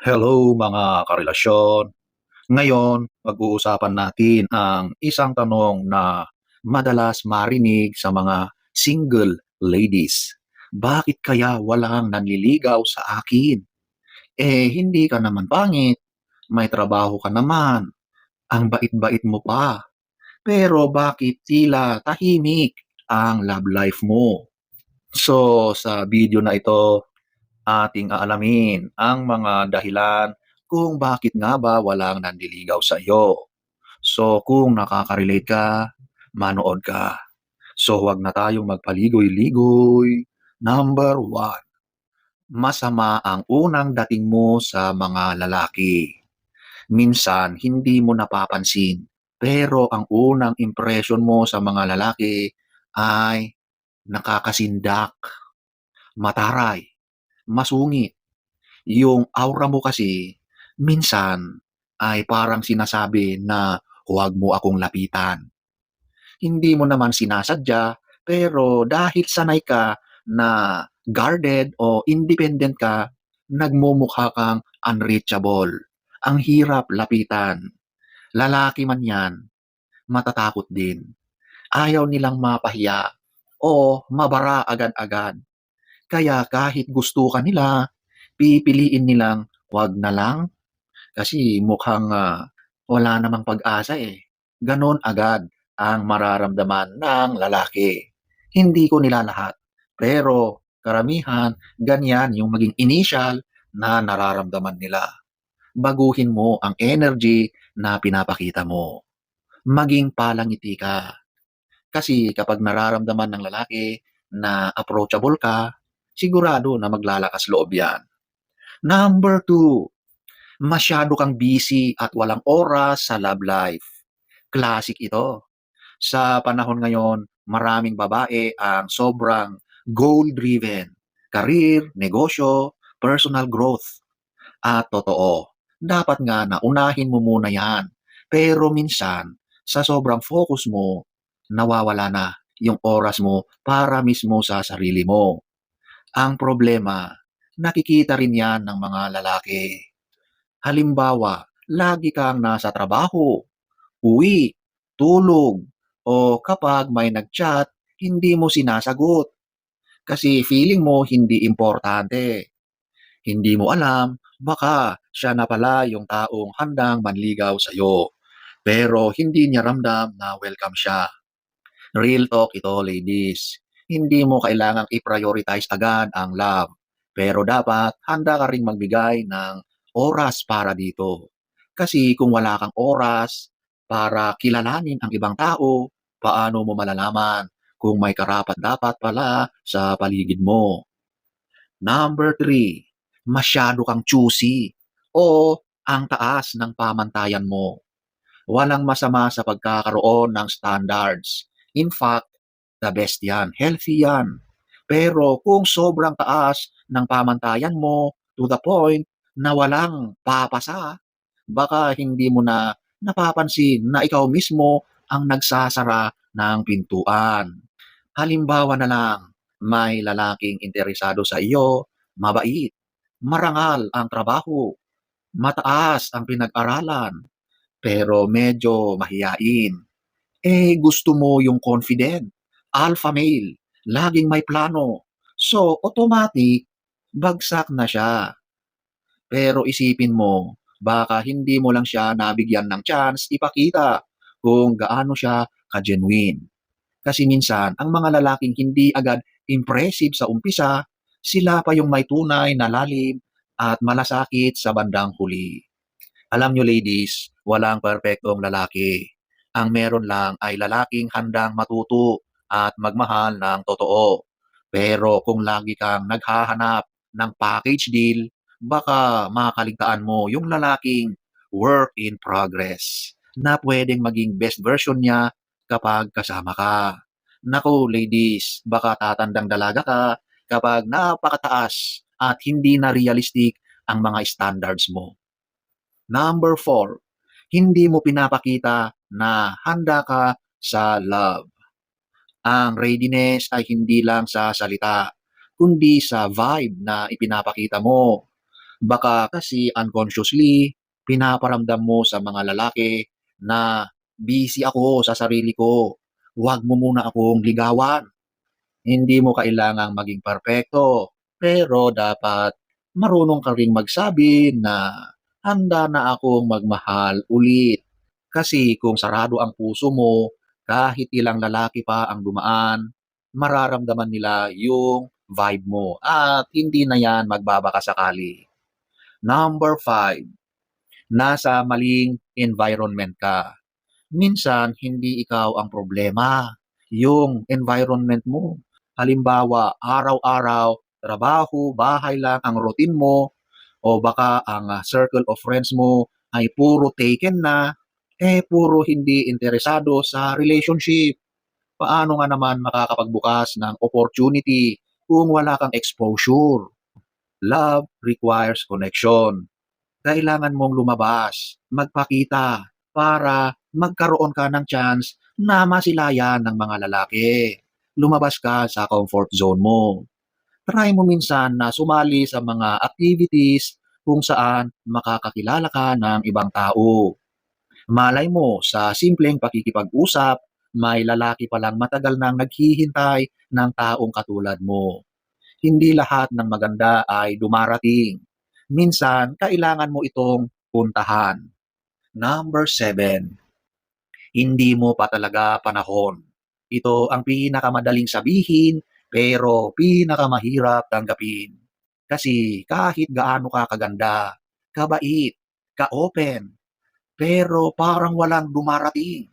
Hello mga karelasyon. Ngayon, pag-uusapan natin ang isang tanong na madalas marinig sa mga single ladies. Bakit kaya walang nanliligaw sa akin? Eh, hindi ka naman pangit. May trabaho ka naman. Ang bait-bait mo pa. Pero bakit tila tahimik ang love life mo? So, sa video na ito, ating aalamin ang mga dahilan kung bakit nga ba walang nanliligaw sa iyo. So kung nakaka-relate ka, manood ka. So huwag na tayong magpaligoy-ligoy. Number one, masama ang unang dating mo sa mga lalaki. Minsan, hindi mo napapansin, pero ang unang impression mo sa mga lalaki ay nakakasindak, mataray, masungit. Yung aura mo kasi, minsan ay parang sinasabi na huwag mo akong lapitan. Hindi mo naman sinasadya, pero dahil sanay ka na guarded o independent ka, nagmumukha kang unreachable. Ang hirap lapitan. Lalaki man yan, matatakot din. Ayaw nilang mapahiya o mabara agad-agad. Kaya kahit gusto ka nila, pipiliin nilang wag na lang kasi mukhang ah, wala namang pag-asa eh. Ganon agad ang mararamdaman ng lalaki. Hindi ko nila lahat, pero karamihan, ganyan yung maging initial na nararamdaman nila. Baguhin mo ang energy na pinapakita mo. Maging palangiti ka. Kasi kapag nararamdaman ng lalaki na approachable ka, sigurado na maglalakas loob yan. Number two, masyado kang busy at walang oras sa love life. Classic ito. Sa panahon ngayon, maraming babae ang sobrang goal-driven. Career, negosyo, personal growth. At totoo, dapat nga na unahin mo muna yan. Pero minsan, sa sobrang focus mo, nawawala na yung oras mo para mismo sa sarili mo. Ang problema, nakikita rin yan ng mga lalaki. Halimbawa, lagi kang nasa trabaho, uwi, tulog, o kapag may nag-chat, hindi mo sinasagot. Kasi feeling mo hindi importante. Hindi mo alam, baka siya na pala yung taong handang manligaw sa'yo. Pero hindi niya ramdam na welcome siya. Real talk ito, ladies. Hindi mo kailangang i-prioritize agad ang love. Pero dapat handa ka ring magbigay ng oras para dito. Kasi kung wala kang oras para kilalanin ang ibang tao, paano mo malalaman kung may karapat dapat pala sa paligid mo? Number three, masyado kang choosy o ang taas ng pamantayan mo. Walang masama sa pagkakaroon ng standards. In fact, the best yan. Healthy yan. Pero kung sobrang taas ng pamantayan mo to the point na walang papasa, baka hindi mo na napapansin na ikaw mismo ang nagsasara ng pintuan. Halimbawa na lang, may lalaking interesado sa iyo, mabait, marangal ang trabaho, mataas ang pinag-aralan, pero medyo mahiyain. Eh, gusto mo yung confident, alpha male, laging may plano. So, automatic, bagsak na siya. Pero isipin mo, baka hindi mo lang siya nabigyan ng chance ipakita kung gaano siya ka-genuine. Kasi minsan, ang mga lalaking hindi agad impressive sa umpisa, sila pa yung may tunay na lalim at malasakit sa bandang huli. Alam nyo ladies, walang perpektong lalaki. Ang meron lang ay lalaking handang matuto at magmahal ng totoo. Pero kung lagi kang naghahanap ng package deal, baka makaligtaan mo yung lalaking work in progress na pwedeng maging best version niya kapag kasama ka. Nako ladies, baka tatandang dalaga ka kapag napakataas at hindi na realistic ang mga standards mo. Number four, hindi mo pinapakita na handa ka sa love. Ang readiness ay hindi lang sa salita, kundi sa vibe na ipinapakita mo. Baka kasi unconsciously, pinaparamdam mo sa mga lalaki na busy ako sa sarili ko. Huwag mo muna akong ligawan. Hindi mo kailangang maging perpekto, pero dapat marunong ka ring magsabi na handa na akong magmahal ulit. Kasi kung sarado ang puso mo, kahit ilang lalaki pa ang dumaan, mararamdaman nila yung vibe mo at hindi na yan magbabakasakali. Number five, nasa maling environment ka. Minsan, hindi ikaw ang problema. Yung environment mo. Halimbawa, araw-araw, trabaho, bahay lang ang routine mo, o baka ang ah, circle of friends mo ay puro taken na, eh puro hindi interesado sa relationship. Paano nga naman makakapagbukas ng opportunity kung wala kang exposure? Love requires connection. Kailangan mong lumabas, magpakita, para magkaroon ka ng chance na masilayan ng mga lalaki. Lumabas ka sa comfort zone mo. Try mo minsan na sumali sa mga activities kung saan makakakilala ka ng ibang tao. Malay mo, sa simpleng pakikipag-usap, may lalaki palang matagal nang naghihintay ng taong katulad mo. Hindi lahat ng maganda ay dumarating. Minsan, kailangan mo itong puntahan. Number seven, hindi mo pa talaga panahon. Ito ang pinakamadaling sabihin pero pinakamahirap tanggapin. Kasi kahit gaano ka kaganda, kabait, ka-open, pero parang walang dumarating.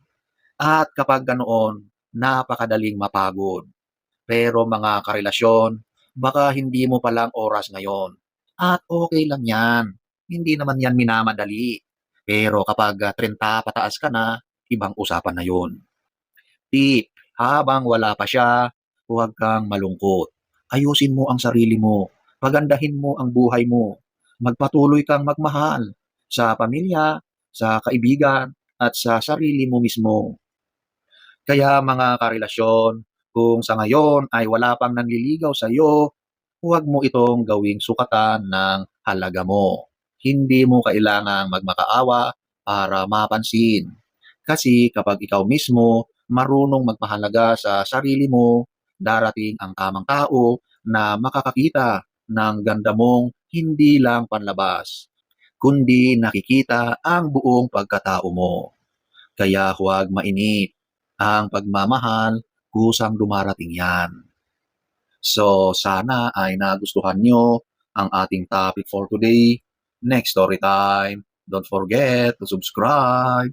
At kapag ganoon, napakadaling mapagod. Pero mga karelasyon, baka hindi mo palang oras ngayon. At okay lang yan. Hindi naman yan minamadali. Pero kapag ah, 30 pataas ka na, ibang usapan na yon. Tip, habang wala pa siya, huwag kang malungkot. Ayusin mo ang sarili mo. Pagandahin mo ang buhay mo. Magpatuloy kang magmahal sa pamilya, sa kaibigan, at sa sarili mo mismo. Kaya mga karelasyon, kung sa ngayon ay wala pang nanliligaw sa iyo, huwag mo itong gawing sukatan ng halaga mo. Hindi mo kailangang magmakaawa para mapansin. Kasi kapag ikaw mismo marunong magpahalaga sa sarili mo, darating ang tamang tao na makakakita ng ganda mong hindi lang panlabas, kundi nakikita ang buong pagkatao mo. Kaya huwag mainip. Ang pagmamahal, kusang dumarating yan. So, sana ay nagustuhan nyo ang ating topic for today. Next story time. Don't forget to subscribe.